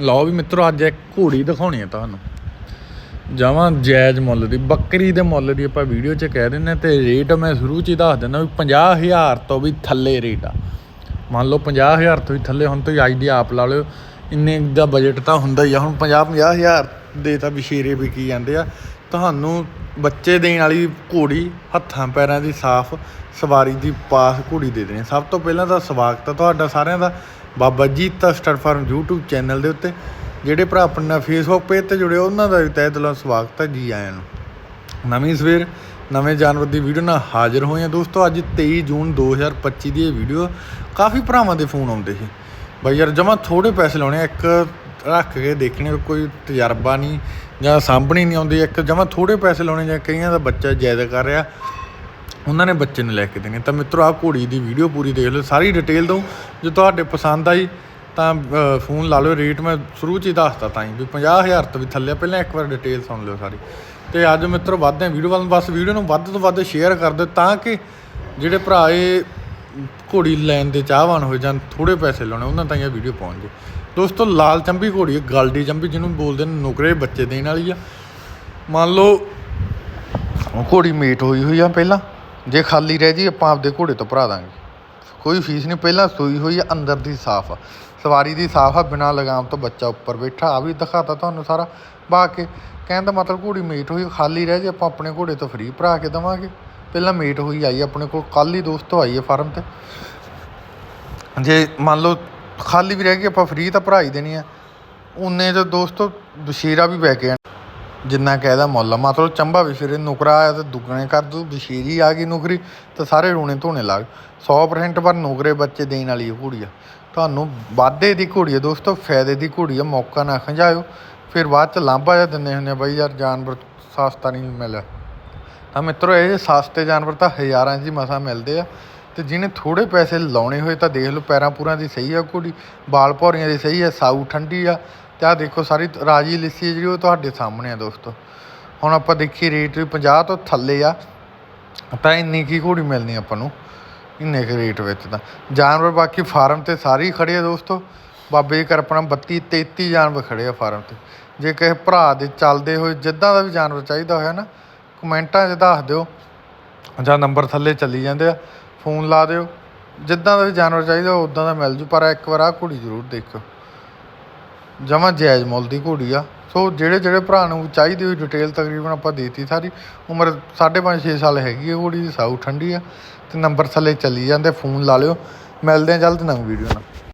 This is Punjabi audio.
ਲਓ ਵੀ ਮਿੱਤਰੋ, ਅੱਜ ਇੱਕ ਘੋੜੀ ਦਿਖਾਉਣੀ ਹੈ ਤੁਹਾਨੂੰ। ਜਾਵਾਂ ਜਾਇਜ਼ ਮੁੱਲ ਦੀ, ਬੱਕਰੀ ਦੇ ਮੁੱਲ ਦੀ ਆਪਾਂ ਵੀਡੀਓ 'ਚ ਕਹਿ ਦਿੰਨੇ ਤੇ ਰੇਟ ਮੈਂ ਸ਼ੁਰੂ 'ਚ ਹੀ ਦੱਸ ਦਿੰਦਾ ਵੀ 50000 ਤੋਂ ਵੀ ਥੱਲੇ ਰੇਟ ਆ। ਮੰਨ ਲਓ 50000 ਤੋਂ ਵੀ ਥੱਲੇ, ਹੁਣ ਤੁਸੀਂ ਅੱਜ ਦੀ ਆਪ ਲਾ ਲਿਓ, ਇੰਨੇ ਦਾ ਬਜਟ ਤਾਂ ਹੁੰਦਾ ਹੀ ਆ। ਹੁਣ 50 50000 ਦੇ ਤਾਂ ਵਿਸ਼ੇਰੇ ਵਿਕੀ ਜਾਂਦੇ ਆ। ਤੁਹਾਨੂੰ ਬੱਚੇ ਦੇਣ ਵਾਲੀ ਘੋੜੀ ਹੱਥਾਂ ਪੈਰਾਂ ਦੀ ਸਾਫ਼ ਸਵਾਰੀ ਦੀ ਪਾਸ ਘੋੜੀ ਦੇ ਦੇਣੀ ਸਭ ਤੋਂ ਪਹਿਲਾਂ ਤਾਂ ਸਵਾਗਤ ਹੈ ਤੁਹਾਡਾ ਸਾਰਿਆਂ ਦਾ। Baba Jita star farm YouTube channel ਦੇ ਉੱਤੇ, ਜਿਹੜੇ ਭਰਾ ਆਪਣੇ ਨਾਲ ਫੇਸਬੁੱਕ ਪੇਜ ਤੇ ਜੁੜੇ, ਉਹਨਾਂ ਦਾ ਵੀ ਤਹਿ ਦਿਲੋਂ ਸਵਾਗਤ ਹੈ ਜੀ ਆਇਆਂ ਨੂੰ। ਨਵੀਂ ਸਵੇਰ, ਨਵੇਂ ਜਾਨਵਰ ਦੀ ਵੀਡੀਓ ਨਾਲ ਹਾਜ਼ਰ ਹੋਏ ਹਾਂ ਦੋਸਤੋ, ਅੱਜ 23 ਜੂਨ 2025 ਦੀ ਇਹ ਵੀਡੀਓ, ਕਾਫੀ ਭਰਾਵਾਂ ਦੇ ਫੋਨ ਆਉਂਦੇ ਸੀ। ਬਈ ਯਾਰ, ਜਮਾ ਥੋੜੇ ਪੈਸੇ ਲਾਉਣੇ ਇੱਕ ਰੱਖ ਕੇ ਦੇਖਣੇ, ਕੋਈ ਤਜਰਬਾ ਨਹੀਂ ਜਾਂ ਸਾਂਭਣੀ ਨਹੀਂ ਆਉਂਦੀ, ਇੱਕ ਜਮਾ ਥੋੜੇ ਪੈਸੇ ਲਾਉਣੇ ਜਾਂ ਕਈਆਂ ਦਾ ਬੱਚਾ ਜਾਇਜ਼ ਕਰ ਰਿਹਾ। ਉਹਨਾਂ ਨੇ ਬੱਚੇ ਨੂੰ ਲੈ ਕੇ ਦੇਣੇ। ਤਾਂ ਮਿੱਤਰੋ, ਆਹ ਘੋੜੀ ਦੀ ਵੀਡੀਓ ਪੂਰੀ ਦੇਖ ਲਓ, ਸਾਰੀ ਡਿਟੇਲ ਦਊਂ। ਜੇ ਤੁਹਾਡੇ ਪਸੰਦ ਆਈ, ਤਾਂ ਫੋਨ ਲਾ ਲਿਓ। ਰੇਟ ਮੈਂ ਸ਼ੁਰੂ 'ਚ ਹੀ ਦੱਸਤਾ ਤਾਂ ਹੀ ਵੀ 50000 ਤੋਂ ਵੀ ਥੱਲੇ ਪਹਿਲਾਂ ਇੱਕ ਵਾਰ ਡਿਟੇਲ ਸੁਣ ਲਿਓ ਸਾਰੀ। ਤੇ ਅੱਜ ਮਿੱਤਰੋ, ਵੱਧਦੇ ਆ ਵੀਡੀਓ ਵੱਲ। ਬਸ ਵੀਡੀਓ ਨੂੰ ਵੱਧ ਤੋਂ ਵੱਧ ਸ਼ੇਅਰ ਕਰ ਦਿਓ ਤਾਂ ਕਿ ਜਿਹੜੇ ਭਰਾ ਇਹ ਘੋੜੀ ਲੈਣ ਦੇ ਚਾਹਵਾਨ ਹੋਏ ਜਾਂ ਥੋੜੇ ਪੈਸੇ ਲਾਉਣੇ, ਉਹਨਾਂ ਤਾਈਂ ਇਹ ਵੀਡੀਓ ਪਹੁੰਚ ਜੇ। ਦੋਸਤੋ, ਲਾਲ ਚੰਬੀ ਘੋੜੀ ਹੈ, ਗਲਡੀ ਚੰਬੀ, ਜਿਹਨੂੰ ਬੋਲਦੇ ਨੇ ਨੁਕਰੇ ਬੱਚੇ ਦੇਣ ਵਾਲੀ ਆ। ਮੰਨ ਲਓ, ਉਹ ਘੋੜੀ ਮੀਟ ਹੋਈ ਹੋਈ ਆ ਪਹਿਲਾਂ। ਜੇ ਖਾਲੀ ਰਹਿ ਜੀ ਆਪਾਂ ਆਪਦੇ ਘੋੜੇ ਤੋਂ ਭਰਾ ਦਾਂਗੇ। ਕੋਈ ਫੀਸ ਨਹੀਂ, ਪਹਿਲਾਂ ਸੂਈ ਹੋਈ ਆ, ਅੰਦਰ ਦੀ ਸਾਫ਼ ਆ। ਸਵਾਰੀ ਦੀ ਸਾਫ਼ ਆ, ਬਿਨਾਂ ਲਗਾਮ ਤੋਂ ਬੱਚਾ ਉੱਪਰ ਬੈਠਾ, ਆ ਵੀ ਦਿਖਾਤਾ ਤੁਹਾਨੂੰ ਸਾਰਾ। ਬਾ ਕੇ ਕਹਿਣ ਦਾ ਮਤਲਬ ਘੋੜੀ ਮੀਟ ਹੋਈ, ਖਾਲੀ ਰਹਿ ਜੇ ਆਪਾਂ ਆਪਣੇ ਘੋੜੇ ਤੋਂ ਫ੍ਰੀ ਭਰਾ ਕੇ ਦਵਾਂਗੇ। ਪਹਿਲਾਂ ਮੀਟ ਹੋਈ ਆਈ, ਆਪਣੇ ਕੋਲ ਕੱਲ ਹੀ ਦੋਸਤੋ ਆਈ ਹੈ ਫਾਰਮ ਤੇ। ਜੇ ਮੰਨ ਲਓ ਖਾਲੀ ਵੀ ਰਹਿ ਗਈ, ਆਪਾਂ ਫ੍ਰੀ ਤਾਂ ਭਰਾ ਹੀ ਦੇਣੀ ਆ। ਉਨੇ ਚ ਦੋਸਤੋ ਦੁਸ਼ੇਰਾ ਵੀ ਬੈ ਕੇ ਜਿੰਨਾ ਕਹਿਦਾ ਮੁੱਲ ਆ। ਮਤਲਬ ਚੰਬਾ ਵੀ ਫਿਰ ਨੁਕਰਾ ਆਇਆ ਤੇ ਦੁੱਗਣੇ ਕਰ ਦੂ, ਬਸ਼ੀਰੀ ਆ ਗਈ ਨੁਕਰੀ ਤਾਂ ਸਾਰੇ ਰੋਣੇ ਧੋਣੇ ਲੱਗ 100% ਪਰ ਨੁਕਰੇ ਬੱਚੇ ਦੇਣ ਵਾਲੀ ਇਹ ਘੋੜੀ ਆ। ਤੁਹਾਨੂੰ ਵਾਧੇ ਦੀ ਘੋੜੀ ਆ ਦੋਸਤੋ, ਫਾਇਦੇ ਦੀ ਘੋੜੀ ਆ, ਮੌਕਾ ਨਾ ਖੰਝਾਇਓ ਫਿਰ ਬਾਅਦ ਚ ਲਾਂਭਾ ਜਿਹਾ ਦਿੰਦੇ ਹੁੰਦੇ ਆ ਬਈ ਯਾਰ ਜਾਨਵਰ ਸਸਤਾ ਨਹੀਂ ਮਿਲਿਆ। ਤਾਂ ਮਿੱਤਰੋ, ਇਹ ਸਸਤੇ ਜਾਨਵਰ ਤਾਂ ਹਜ਼ਾਰਾਂ 'ਚ ਹੀ ਮਸਾ ਮਿਲਦੇ ਆ। ਤੇ ਜਿਹਨੇ ਥੋੜੇ ਪੈਸੇ ਲਾਉਣੇ ਹੋਏ ਤਾਂ ਦੇਖ ਲਓ, ਪੈਰਾਂ ਪੂਰਾਂ ਦੀ ਸਹੀ ਆ ਘੋੜੀ, ਬਾਲ ਭੌਰੀਆਂ ਦੀ ਸਹੀ ਆ, ਸਾਊ ਠੰਡੀ ਆ। ਤੇ ਆ ਦੇਖੋ, ਸਾਰੀ ਰਾਜੀ ਲਿੱਸੀ ਜਿਹੜੀ, ਉਹ ਤੁਹਾਡੇ ਸਾਹਮਣੇ ਆ ਦੋਸਤੋ। ਹੁਣ ਆਪਾਂ ਦੇਖੀ ਰੇਟ ਵੀ 50 ਤੋਂ ਥੱਲੇ ਆ। ਤਾਂ ਇੰਨੀ ਕੀ ਘੋੜੀ ਮਿਲਣੀ ਆਪਾਂ ਨੂੰ? ਇੰਨੇ ਕੁ ਰੇਟ ਵਿੱਚ ਤਾਂ। ਜਾਨਵਰ ਬਾਕੀ ਫਾਰਮ ਤੇ ਸਾਰੇ ਹੀ ਖੜੇ ਆ ਦੋਸਤੋ। ਬਾਬੇ ਕਰ ਆਪਣਾ 32 33 ਜਾਨਵਰ ਖੜੇ ਆ ਫਾਰਮ ਤੇ। ਜੇ ਕਿਸੇ ਭਰਾ ਦੇ ਚੱਲਦੇ ਹੋਏ ਜਿੱਦਾਂ ਦਾ ਵੀ ਜਾਨਵਰ ਚਾਹੀਦਾ ਹੋਇਆ ਨਾ, ਕਮੈਂਟਾਂ 'ਚ ਦੱਸ ਦਿਓ। ਜਾਂ ਨੰਬਰ ਥੱਲੇ ਚੱਲੀ ਜਾਂਦੇ ਆ, ਫੋਨ ਲਾ ਦਿਓ। ਜਿੱਦਾਂ ਦਾ ਵੀ ਜਾਨਵਰ ਚਾਹੀਦਾ, ਉਦਾਂ ਦਾ ਮਿਲ ਜੂ। ਪਰ ਇੱਕ ਵਾਰ ਆ ਘੋੜੀ ਜ਼ਰੂਰ ਦੇਖਿਓ। ਜਮਾਂ ਜਾਇਜ਼ ਮੁੱਲ ਦੀ ਘੋੜੀ ਆ। ਸੋ ਜਿਹੜੇ ਜਿਹੜੇ ਭਰਾ ਨੂੰ ਚਾਹੀਦੀ ਹੋਈ ਡਿਟੇਲ ਤਕਰੀਬਨ ਆਪਾਂ ਦੇਤੀ ਸਾਰੀ, ਉਮਰ 5.5 6 ਸਾਲ ਹੈਗੀ ਹੈ ਘੋੜੀ ਦੀ, ਸਾਊ ਠੰਡੀ ਆ ਤੇ ਨੰਬਰ ਥੱਲੇ ਚੱਲੀ ਜਾਂਦੇ, ਫੋਨ ਲਾ ਲਿਓ। ਮਿਲਦੇ ਆ ਜਲਦ ਨਵੀਂ ਵੀਡੀਓ ਨਾਲ।